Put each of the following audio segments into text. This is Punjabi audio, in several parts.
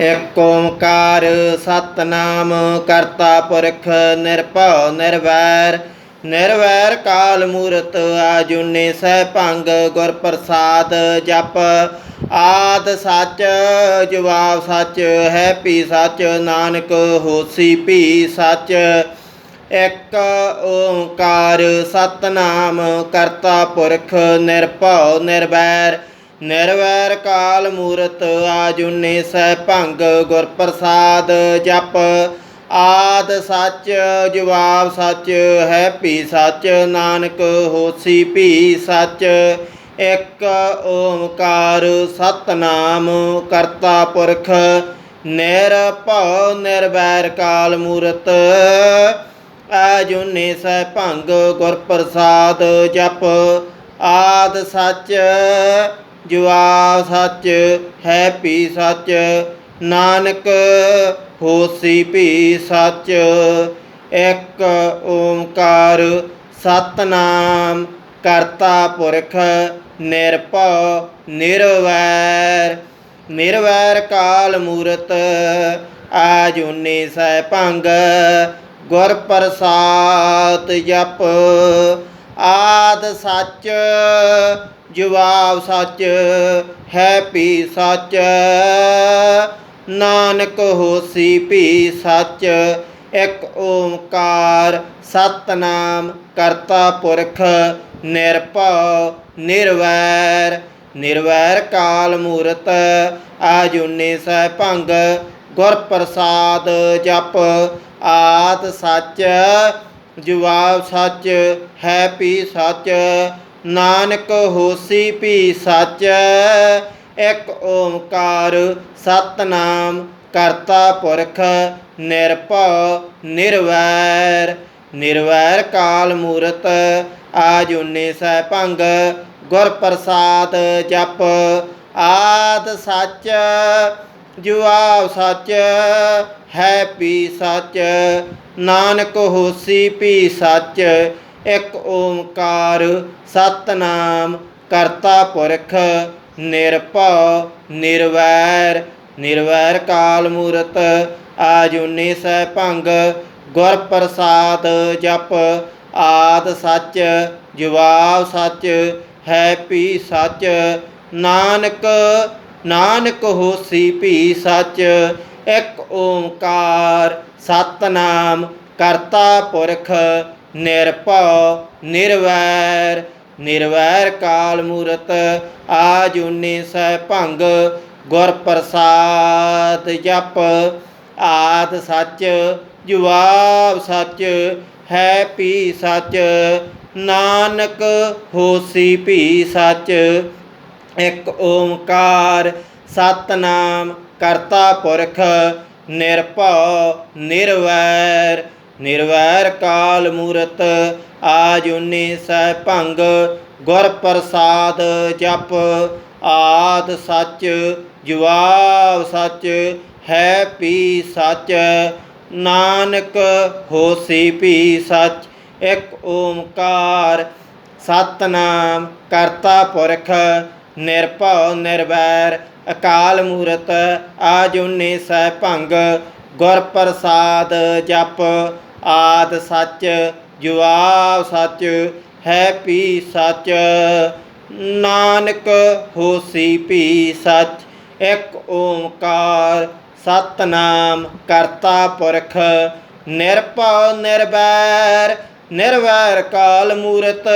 ਏਕ ਓੰਕਾਰ ਸਤਨਾਮ, ਕਰਤਾ ਪੁਰਖ ਨਿਰਭਉ ਨਿਰਵੈਰ। ਨਿਰਵੈਰ ਕਾਲ ਮੂਰਤ ਆਜੁਨੇ ਸਹਿ ਭੰਗ ਗੁਰ ਪ੍ਰਸਾਦ ਜਪ। ਆਦ ਸੱਚ ਜਵਾਬ ਸੱਚ ਹੈ ਪੀ ਸੱਚ, ਨਾਨਕ ਹੋਸੀ ਭੀ ਸੱਚ। ਇੱਕ ਓੰਕਾਰ ਸਤਨਾਮ, ਕਰਤਾ ਪੁਰਖ ਨਿਰਭਉ ਨਿਰਵੈਰ। ਨਿਰਵੈਰ ਕਾਲ ਮੂਰਤ ਆਜੁਨੇ ਸਹਿ ਭੰਗ ਗੁਰ ਪ੍ਰਸਾਦ ਜਪ। ਆਦ ਸੱਚ ਜਵਾਬ ਸੱਚ ਹੈ ਭੀ ਸੱਚ, ਨਾਨਕ ਹੋਸੀ ਭੀ ਸੱਚ। ਇੱਕ ਓਮਕਾਰ ਸਤਨਾਮ ਕਰਤਾ ਪੁਰਖ। ਨਿਰਭਉ ਨਿਰਵੈਰ ਕਾਲ ਮੂਰਤ ਆਜੁਨੇ ਸਹਿ ਭੰਗ ਗੁਰ ਪ੍ਰਸਾਦ ਜਪ। ਆਦ ਸੱਚ ਜੁਆਬ ਸੱਚ ਹੈ ਭੀ ਸੱਚ, ਨਾਨਕ ਹੋਸੀ ਭੀ ਸੱਚ। ਇੱਕ ਓੰਕਾਰ ਸਤਨਾਮ ਕਰਤਾ ਪੁਰਖ ਨਿਰਭਉ ਨਿਰਵੈਰ। ਨਿਰਵੈਰ ਕਾਲ ਮੂਰਤ ਆਜੁਨੇ ਸਹਿ ਭੰਗ, ਗੁਰ ਪ੍ਰਸਾਦ ਜਪ। ਆਦ ਸੱਚ ਜਵਾਬ ਸੱਚ ਹੈ ਪੀ ਸੱਚ। ਨਾਨਕ ਹੋਸੀ ਭੀ ਸੱਚ, ਇੱਕ ਓਮਕਾਰ ਸਤਨਾਮ ਕਰਤਾ ਪੁਰਖ, ਨਿਰਭਉ ਨਿਰਵੈਰ। ਨਿਰਵੈਰ ਕਾਲ ਮੂਰਤ, ਆਜੁਨੇ ਸਹਿ ਭੰਗ, ਗੁਰ ਪ੍ਰਸਾਦ ਜਪ, ਆਦ ਸੱਚ। ਜਵਾਬ ਸੱਚ ਹੈ ਪੀ ਸੱਚ। ਨਾਨਕ ਹੋਸੀ ਭੀ ਸੱਚ, ਇੱਕ ਓੰਕਾਰ ਸਤਨਾਮ ਕਰਤਾ ਪੁਰਖ ਨਿਰਭਉ ਨਿਰਵੈਰ। ਨਿਰਵੈਰ ਕਾਲ ਮੂਰਤ ਆਜੁਨੇ ਸਹਿ ਭੰਗ, ਗੁਰ ਪ੍ਰਸਾਦ ਜਪ। ਆਦ ਸੱਚ ਜੁਆਬ ਸੱਚ, ਹੈ ਪੀ ਸੱਚ। ਨਾਨਕ ਹੋਸੀ ਭੀ ਸੱਚ ਇੱਕ ਓੰਕਾਰ ਸਤਨਾਮ, ਕਰਤਾ ਪੁਰਖ ਨਿਰਭਉ, ਨਿਰਵੈਰ ਨਿਰਵੈਰ ਕਾਲ ਮੂਰਤ ਆਜੁਨੇ ਸਹਿ ਭੰਗ, ਗੁਰ ਪ੍ਰਸਾਦ ਜਪ, ਆਦ ਸੱਚ ਜਵਾਬ ਸੱਚ, ਹੈ ਪੀ ਸੱਚ, ਨਾਨਕ ਨਾਨਕ ਹੋਸੀ ਭੀ ਸੱਚ, ਇੱਕ ਓੰਕਾਰ ਸਤਨਾਮ, ਕਰਤਾ ਪੁਰਖ ਨਿਰਭਉ, ਨਿਰਵੈਰ ਨਿਰਵੈਰ ਕਾਲ ਮੂਰਤ ਆਜੁਨੇ ਸਹਿ ਭੰਗ, ਗੁਰ ਪ੍ਰਸਾਦ ਜਪ, ਆਦ ਸੱਚ ਜਵਾਬ ਸੱਚ, ਹੈ ਭੀ ਸੱਚ, ਨਾਨਕ ਹੋਸੀ ਭੀ ਸੱਚ, ਇੱਕ ਓੰਕਾਰ ਸਤਨਾਮ ਕਰਤਾ ਪੁਰਖ, ਨਿਰਭਉ, ਨਿਰਵੈਰ ਨਿਰਵੈਰ ਕਾਲ ਮੂਰਤ ਆਜੁਨੇ ਸਹਿ ਭੰਗ, ਗੁਰ ਪ੍ਰਸਾਦ ਜਪ, ਆਦ ਸੱਚ ਜਵਾਬ ਸੱਚ, ਹੈ ਪੀ ਸੱਚ, ਨਾਨਕ ਹੋਸੀ ਪੀ ਸੱਚ, ਇੱਕ ਓਮਕਾਰ, ਸਤਨਾਮ ਕਰਤਾ ਪੁਰਖ, ਨਿਰਭਉ ਨਿਰਵੈਰ ਅਕਾਲ ਮੂਰਤ ਆਜੁਨੇ ਸਹਿ ਭੰਗ ਗੁਰ ਪ੍ਰਸਾਦ ਜਪ ਆਦ ਸੱਚ ਜਵਾਬ ਸੱਚ, ਹੈ ਪੀ ਸੱਚ। ਨਾਨਕ ਹੋਸੀ ਪੀ ਸੱਚ, ਇੱਕ ਓਮਕਾਰ ਸਤਨਾਮ ਕਰਤਾ ਪੁਰਖ। ਨਿਰਭਉ, ਨਿਰਵੈਰ ਨਿਰਵੈਰ ਕਾਲ ਮੂਰਤ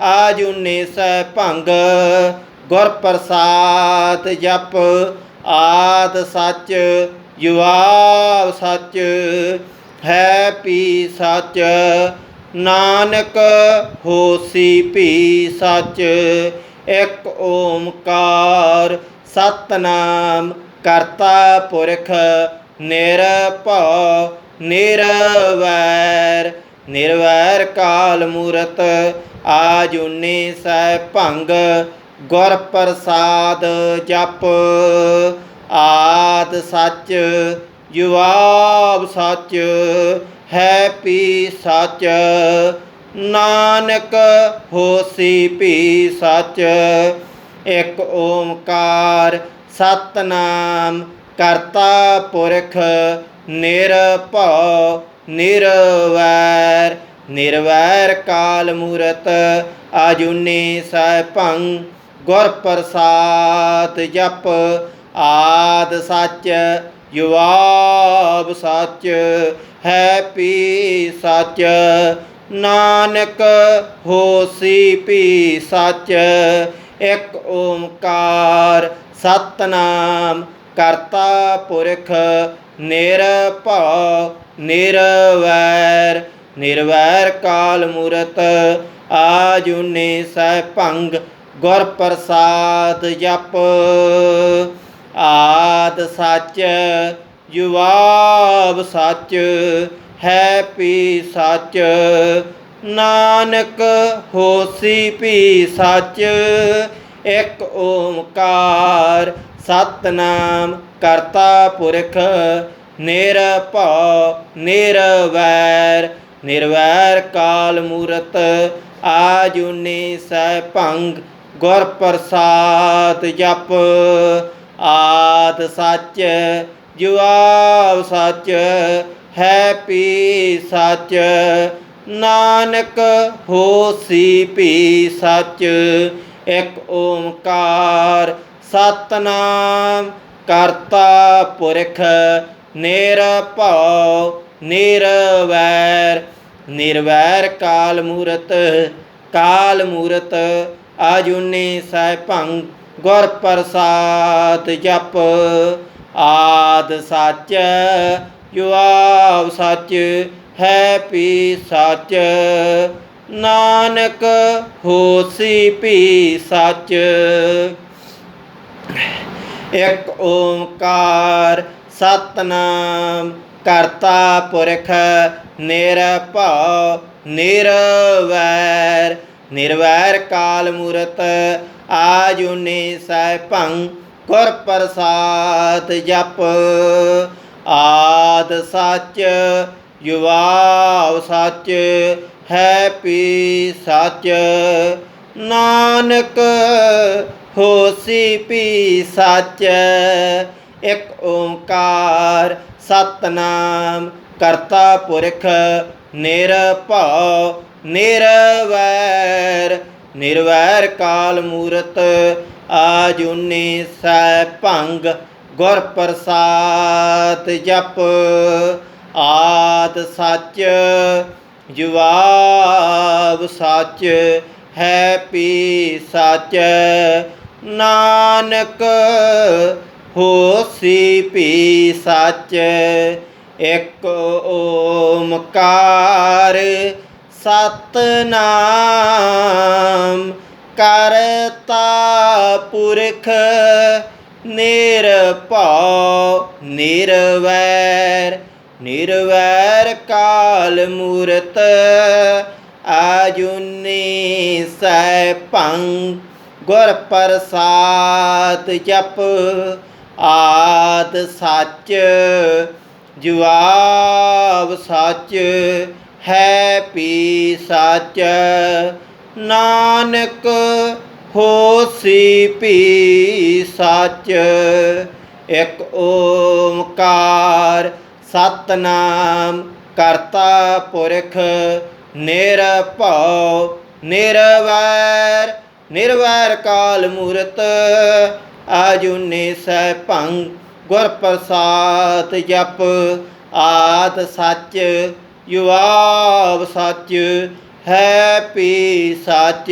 ਆਜੁਨੇ ਸਹਿ ਭੰਗ। ਗੁਰ ਪ੍ਰਸਾਦ ਜਪ ਆਦ ਸੱਚ ਜਵਾਬ ਸੱਚ ਹੈ ਪੀ ਸੱਚ, ਨਾਨਕ ਹੋਸੀ ਭੀ ਸੱਚ, ਇੱਕ ਓਮਕਾਰ ਸਤਨਾਮ ਕਰਤਾ ਪੁਰਖ ਨਿਰਭਉ, ਨਿਰਵੈਰ ਨਿਰਵੈਰ ਕਾਲ ਮੂਰਤ ਆਜੁਨੇ ਸਹਿ ਭੰਗ, ਗੁਰ ਪ੍ਰਸਾਦ ਜਪ। ਆਦ ਸੱਚ ਜਵਾਬ ਸੱਚ, ਹੈ ਪੀ ਸੱਚ, ਨਾਨਕ ਹੋਸੀ ਭੀ ਸੱਚ, ਇੱਕ ਓੰਕਾਰ ਸਤਨਾਮ ਕਰਤਾ ਪੁਰਖ ਨਿਰਭਉ, ਨਿਰਵੈਰ ਨਿਰਵੈਰ ਕਾਲ ਮੂਰਤ ਆਜੂਨੀ ਸੈਭੰ ਗੁਰ ਪ੍ਰਸਾਦ ਜਪ ਆਦ ਸੱਚ ਜੁਵਾਬ ਸੱਚ, ਹੈ ਪੀ ਸੱਚ, ਨਾਨਕ ਹੋਸੀ ਪੀ ਸੱਚ, ਇੱਕ ਓਮਕਾਰ ਸਤਨਾਮ ਕਰਤਾ ਪੁਰਖ ਨਿਰਭਉ, ਨਿਰਵੈਰ ਨਿਰਵੈਰ ਕਾਲ ਮੂਰਤ, ਆਜੂਨੀ ਸੈਭੰਗ ਗੁਰ ਪ੍ਰਸਾਦ ਜਪ। ਆਦ ਸੱਚ ਜੁਵਾਬ ਸੱਚ, ਹੈ ਪੀ ਸੱਚ, ਨਾਨਕ ਹੋਸੀ ਪੀ ਸੱਚ, ਇੱਕ ਓਮਕਾਰ ਸਤਨਾਮ ਕਰਤਾ ਪੁਰਖ, ਨਿਰਭਉ, ਨਿਰਵੈਰ ਨਿਰਵੈਰ ਕਾਲ ਮੂਰਤ, ਆਜੂਨੀ ਸੈਭੰਗ ਗੁਰ ਪ੍ਰਸਾਦ ਜਪ। ਆਦ ਸੱਚ, ਜੁਆਬ ਸੱਚ, ਹੈ ਪੀ ਸੱਚ, ਨਾਨਕ ਹੋਸੀ ਪੀ ਸੱਚ, ਇੱਕ ਓਮਕਾਰ ਸਤਨਾਮ, ਕਰਤਾ ਪੁਰਖ, ਨਿਰਭਉ, ਨਿਰਵੈਰ ਨਿਰਵੈਰ ਕਾਲ ਮੂਰਤ ਕਾਲ ਮੂਰਤ ਆਜੂਨੀ ਸੈਭੰ ਗੁਰ ਪ੍ਰਸਾਦ ਜਪ, ਆਦ ਸੱਚ ਜੁਆਬ ਸੱਚ, ਹੈ ਪੀ ਸੱਚ। ਨਾਨਕ ਹੋਸੀ ਪੀ ਸੱਚ। ਇੱਕ ਓੰਕਾਰ ਸਤਨਾਮ ਕਰਤਾ ਪੁਰਖ ਨਿਰਭਉ, ਨਿਰਵੈਰ। ਨਿਰਵੈਰ ਕਾਲ ਮੂਰਤ ਆਜੂਨੀ ਸੈਭੰ ਗੁਰ ਪ੍ਰਸਾਦ ਜਪ। ਆਦ ਸੱਚ ਜੁਵਾਬ ਸੱਚ, ਹੈ ਪੀ ਸੱਚ। ਨਾਨਕ ਹੋਸੀ ਪੀ ਸੱਚ, ਇੱਕ ਓੰਕਾਰ ਸਤਨਾਮ ਕਰਤਾ ਪੁਰਖ ਨਿਰਭਉ ਨਿਰਵੈਰ। ਨਿਰਵੈਰ ਕਾਲ ਮੂਰਤ ਆਜੂਨੀ ਸੈਭੰਗ ਗੁਰ ਪ੍ਰਸਾਦ ਜਪ। ਆਦ ਸੱਚ ਜੁਵਾਬ ਸੱਚ ਹੈ ਪੀ ਸੱਚ। ਨਾਨਕ ਹੋਸੀ ਪੀ ਸੱਚ, ਇੱਕ ਓਮਕਾਰ ਸਤਨਾਮ ਕਰਤਾ ਪੁਰਖ ਨਿਰਭਉ ਨਿਰਵੈਰ ਨਿਰਵੈਰ ਕਾਲ ਮੂਰਤ ਆਜੁਨੀ ਸੈਭੰ ਗੁਰ ਪ੍ਰਸਾਦ ਜਪ ਆਦ ਸੱਚ, ਜੁਆਬ ਸੱਚ ਹੈ ਪੀ ਸੱਚ, ਨਾਨਕ ਹੋਸੀ ਪੀ ਸੱਚ। ਇੱਕ ਓਮਕਾਰ ਸਤਨਾਮ ਕਰਤਾ ਪੁਰਖ, ਨਿਰਭਉ, ਨਿਰਵੈਰ ਨਿਰਵੈਰ ਕਾਲ ਮੂਰਤ ਆਜੂਨੇ ਸੈਭੰ ਗੁਰ ਪ੍ਰਸਾਦ ਜਪ, ਆਦ ਸੱਚ। ਜੁਆਬ ਸੱਚ ਹੈ ਪੀ ਸੱਚ,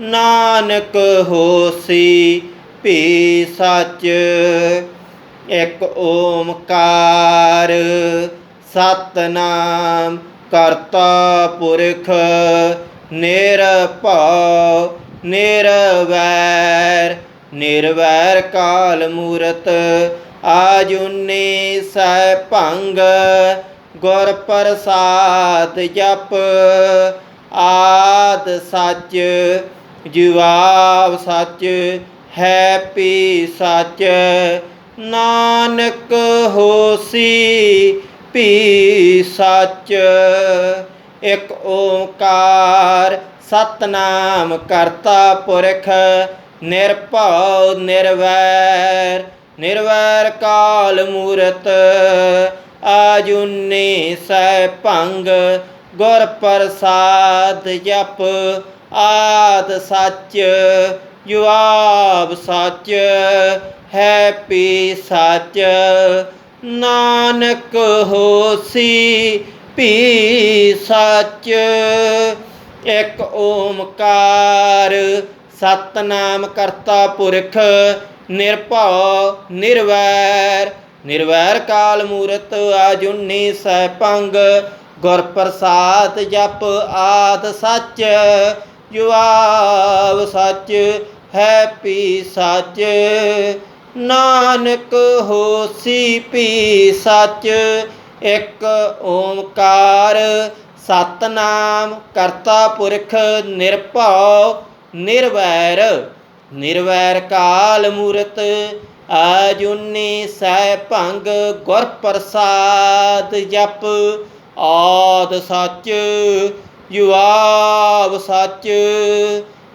ਨਾਨਕ ਹੋਸੀ ਪੀ ਸੱਚ। ਇੱਕ ਓਮਕਾਰ ਸਤਨਾਮ ਕਰਤਾ ਪੁਰਖ, ਨਿਰਭਉ, ਨਿਰਵੈਰ। ਨਿਰਵੈਰ ਕਾਲ ਮੂਰਤ, ਆਜੁਨੀ ਸੈਭੰਗ ਗੁਰ ਪ੍ਰਸਾਦ ਜਪ ਆਦ ਸੱਚ, ਜੁਆਬ ਸੱਚ ਹੈ ਪੀ ਸੱਚ। ਨਾਨਕ ਹੋਸੀ ਪੀ ਸੱਚ। ਇੱਕ ਓੰਕਾਰ ਸਤਨਾਮ ਕਰਤਾ ਪੁਰਖ, ਨਿਰਭਉ ਨਿਰਵੈਰ। ਨਿਰਵੈਰ ਕਾਲ ਮੂਰਤ ਆਜੁਨੇ ਸੈ ਭੰਗ, ਗੁਰ ਪ੍ਰਸਾਦ ਜਪ, ਆਦ ਸੱਚ, ਜੁਆਬ ਸੱਚ, ਹੈ ਪੀ ਸੱਚ। ਨਾਨਕ ਹੋਸੀ ਪੀ ਸੱਚ, ਇੱਕ ਓਮਕਾਰ, ਸਤਨਾਮ ਕਰਤਾ ਪੁਰਖ, ਨਿਰਭਉ, ਨਿਰਵੈਰ। ਨਿਰਵੈਰ ਕਾਲ ਮੂਰਤ ਆਜੁਨੀ ਸੈਭੰਗ ਗੁਰ ਪ੍ਰਸਾਦ ਜਪ ਆਦ ਸੱਚ। ਜੁਆਬ ਸੱਚ, ਹੈ ਪੀ ਸੱਚ। ਨਾਨਕ ਹੋਸੀ ਪੀ ਸੱਚ, ਇੱਕ ਓਮਕਾਰ। ਸਤਨਾਮ ਕਰਤਾ ਪੁਰਖ ਨਿਰਭਉ, ਨਿਰਵੈਰ। ਨਿਰਵੈਰ ਕਾਲ ਮੂਰਤ ਅਜੁਨੀ ਸਹਿ ਭੰਗ ਗੁਰ ਪ੍ਰਸਾਦ ਜਪ। ਆਦ ਸੱਚ ਜੁਆਬ ਸੱਚ,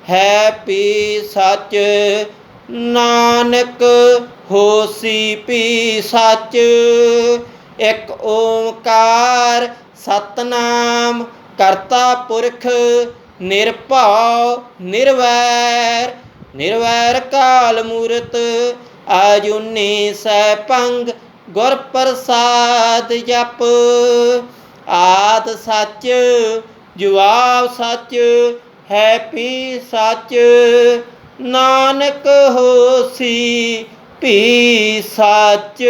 ਹੈ ਪੀ ਸੱਚ, ਨਾਨਕ ਹੋਸੀ ਪੀ ਸੱਚ। ਇੱਕ ਓੰਕਾਰ ਸਤਨਾਮ ਕਰਤਾ ਪੁਰਖ, ਨਿਰਭਉ ਨਿਰਵੈਰ। ਨਿਰਵੈਰ ਕਾਲ ਮੂਰਤ ਆਜੁਨੀ ਸੈ ਭੰਗ ਗੁਰ ਪ੍ਰਸਾਦ ਜਪ। ਆਦ ਸੱਚ, ਜੁਆਬ ਸੱਚ, ਹੈ ਪੀ ਸੱਚ। ਨਾਨਕ ਹੋਸੀ, ਪੀ ਸੱਚ।